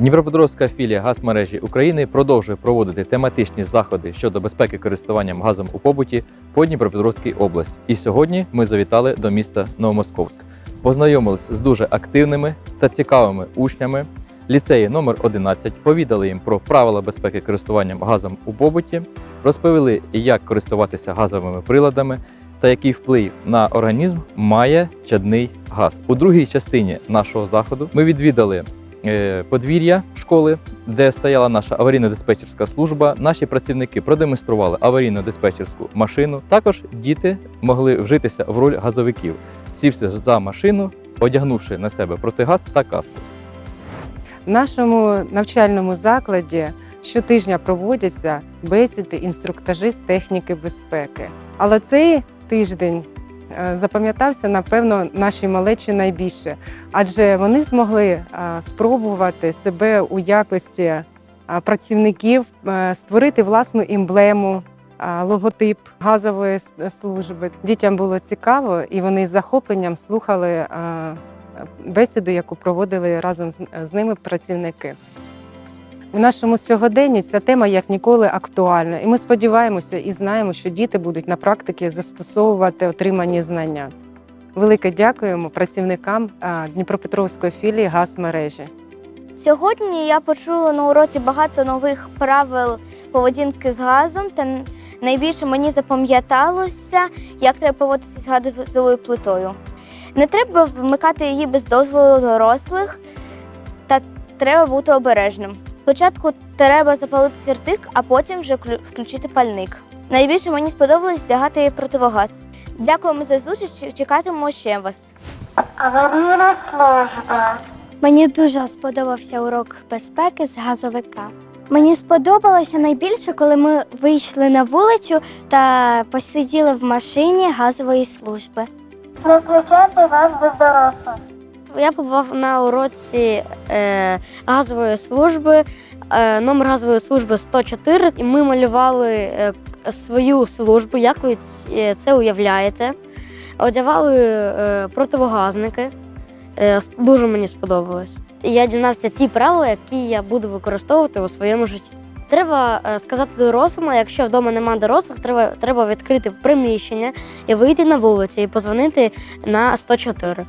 Дніпропетровська філія газмережі України продовжує проводити тематичні заходи щодо безпеки користуванням газом у побуті по Дніпропетровській області. І сьогодні ми завітали до міста Новомосковськ. Познайомились з дуже активними та цікавими учнями ліцеї номер 11 повідали їм про правила безпеки користуванням газом у побуті, розповіли, як користуватися газовими приладами та який вплив на організм має чадний газ. У другій частині нашого заходу ми відвідали подвір'я школи, де стояла наша аварійно-диспетчерська служба. Наші працівники продемонстрували аварійно-диспетчерську машину. Також діти могли вжитися в роль газовиків, сівши за машину, одягнувши на себе протигаз та каску. В нашому навчальному закладі щотижня проводяться бесіди, інструктажі з техніки безпеки. Але цей тиждень е, запам'ятався, напевно, нашій малечі найбільше, адже вони змогли е, спробувати себе у якості е, працівників, е, створити власну емблему. е, Логотип газової служби дітям було цікаво, і вони з захопленням слухали е, бесіду, яку проводили разом з ними працівники. У нашому сьогоденні ця тема як ніколи актуальна, і ми сподіваємося і знаємо, що діти будуть на практиці застосовувати отримані знання. Велике дякуємо працівникам Дніпропетровської філії газмережі. Сьогодні я почула на уроці багато нових правил поведінки з газом, та найбільше мені запам'яталося, як треба поводитися з газовою плитою. Не треба вмикати її без дозволу дорослих, та треба бути обережним. Спочатку треба запалити сіртик, а потім вже включити пальник. Найбільше мені сподобалось вдягати противогаз. Дякуємо за зустріч, чекатимемо ще вас. Аварійна служба. Мені дуже сподобався урок безпеки з газовика. Мені сподобалося найбільше, коли ми вийшли на вулицю та посиділи в машині газової служби. Не включайте вас без дорослих. Я побував на уроці е, газової служби, е, номер газової служби 104, і ми малювали е, свою службу, як ви це уявляєте. Одягали е, противогазники. Е, дуже мені сподобалось. Я дізнався ті правила, які я буду використовувати у своєму житті. Треба е, сказати дорослому, якщо вдома нема дорослих, треба, треба відкрити приміщення і вийти на вулицю і позвонити на 104.